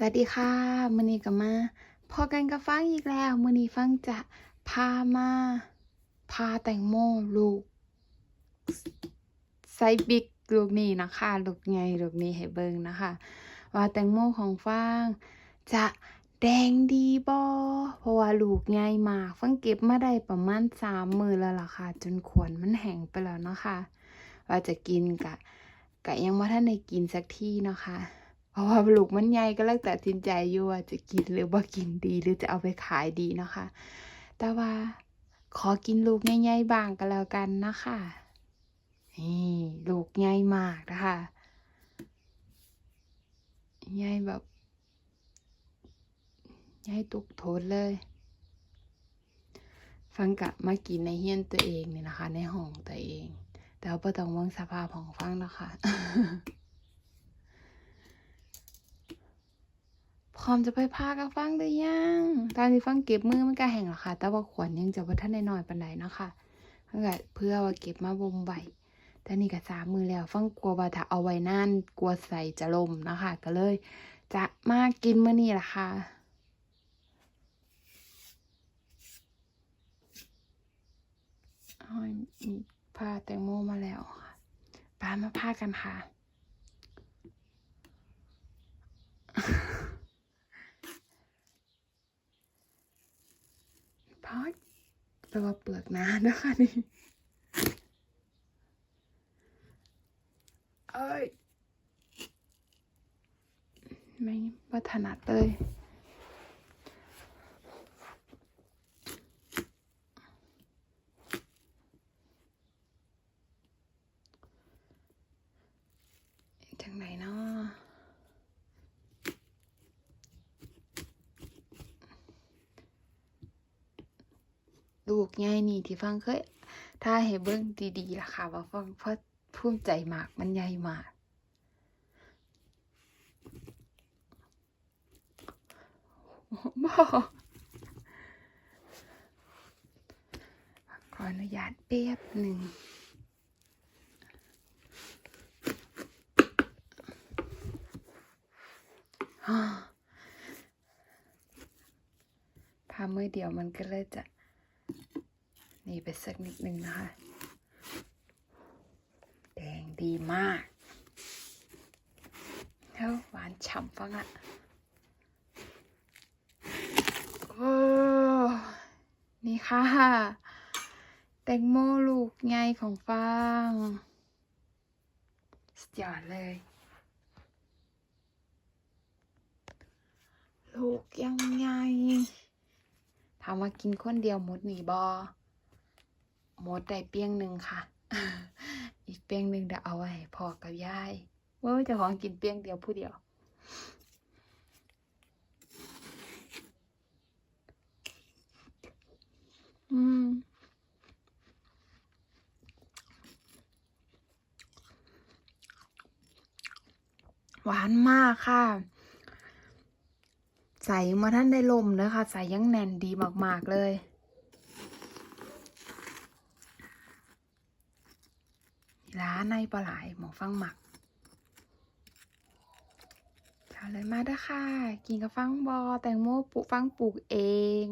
สวัสดีค่ะมือนี้ก็มาพอกันกับฟังอีกแล้วมือนี้ฟังจะพามาพาแตงโมลูกไซบิกลูกนี้นะคะลูกใหญ่ลูกนี้ให้เบิ่งนะคะ ว่าแตงโมของฟังจะแดงดีบ่เพราะว่าลูกใหญ่มาก ฟังเก็บมาได้ประมาณ3มื้อแล้วล่ะค่ะ จนขวนมันแห้งไปแล้วนะคะ ว่าจะกินกะกะยังบ่ทันได้กินสักทีเนะคะ ราะว่าลูกมันใหญ่ก็เลยตัดสินใจอยู่ว่าจะกินหรือบ่กินดีหรือจะเอาไปขายดีเนาะคะ แต่ว่าขอกินลูกใหญ่ๆบ้างก็แล้วกันนะคะนี่ลูกใหญ่มากนะคะใหญ่แบบใหญ่ตุกโทนเลย ฟังกะมากินในเฮียนตัวเองนี่นะคะ ในห้องตัวเอง แต่ว่าต้องเวงสภาพของฟังนะคะ พร้ อมจะไปพากับฟังหรือยัง ตอนที่ฟังเก็บมือมันก็แห้งแล้วค่ะ แต่ว่าขวัญยังจะบ่ทันได้น้อยปานใดเนาะค่ะเพื่อเพื่อว่าเก็บมาบ่มไว้แต่นี่ก็สามมือแล้ว ฟังกลัวว่าถ้าเอาไว้นานกลัวใส่จะลมนะคะ ก็เลย จะมากินมื้อนี้ล่ะค่ะอ้มีพาแตงโมมาแล้วค่ะปามาพากันค่ะ พาแต่ว่าเปลือกหนานะคะนี่เอ้ยไม่วัฒนาเตย จังไหนเนาะ ลูกใหญ่นี่ที่ฟังเคยถ้าให้เบิ่งดีๆล่ะค่ะ ว่าฟังเพราะภูมิใจมากมันใหญ่มาก บ่ขออนุญาตแป๊บหนึ่งพามือเดียวมันก็เลยจะ นี่ไปสักนิดนึงนะคะ แดงดีมากแล้หวานฉ่ำฟังอะโอ้นี่ค่ะ แตงโมลูกใหญ่ของฟางสุดยอดเลย ลูกยังไงถามว่ากินคนเดียวหมดหนีบอ หมดได้เปียงหนึ่งค่ะ อีกเปียงหนึ่งเดี๋ยวเอาไว้พอกับยายเว้ยจะของกินเปียงเดียวผู้เดียว อืมหวานมากค่ะ ใส่มาท่านได้ลมเลยค่ะ ใส่ยังแน่นดีมาก ๆ เลย ร้านในปลาไหลายหมองฟังหมักเอาเลยมาเด้อค่ะ กินกับฟังบอแตงโมปลูกฟังปลูกเอง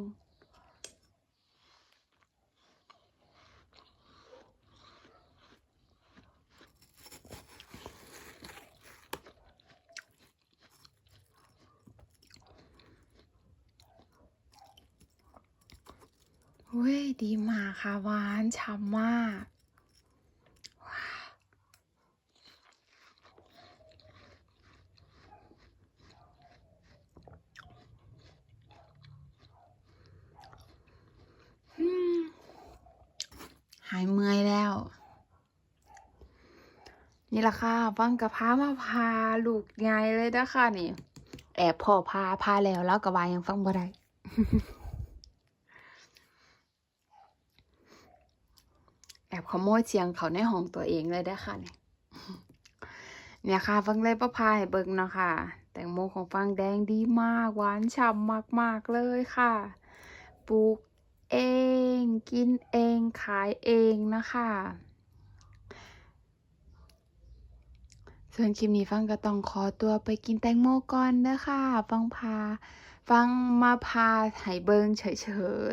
เฮ้ยดีมากค่ะหวานฉ่ำมากว้าวอืมหายเมื่อยแล้ว นี่ละค่ะฟังกับพามาพาลูกไงเลยนะคะนี่ แอบพ่อพาพาแล้วแล้วกับวายังฟังบ่ได้แอบขโมยเสียงเขาในห้องตัวเองเลยได้ค่ะเนี่ยเนี่ยค่ะฟังเลยประพายเบิ่งเนาะค่ะ แตงโมของฟังแดงดีมาก หวานฉ่ำมาก ๆ เลยค่ะ ปลูก เอง กินเอง ขายเองนะคะ ส่วนคลิปนี้ฟังก็ต้องขอตัวไปกินแตงโมก่อนเด้อค่ะฟังพา ฟังมาพาให้เบิงเฉ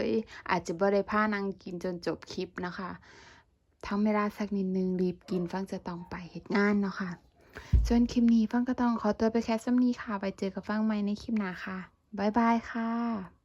ยๆ อาจจะบ่ได้พานางกินจนจบคลิปนะคะทำเวลาสักนิดนึงรีบกินฟังจะต้องไปเหตุงานเนาะค่ะส่วนคลิปนี้ฟังก็ต้องขอตัวไปแคสซัมนี้ค่ะ ไปเจอกับฟังใหม่ในคลิปหน้าค่ะ บ๊ายบายค่ะ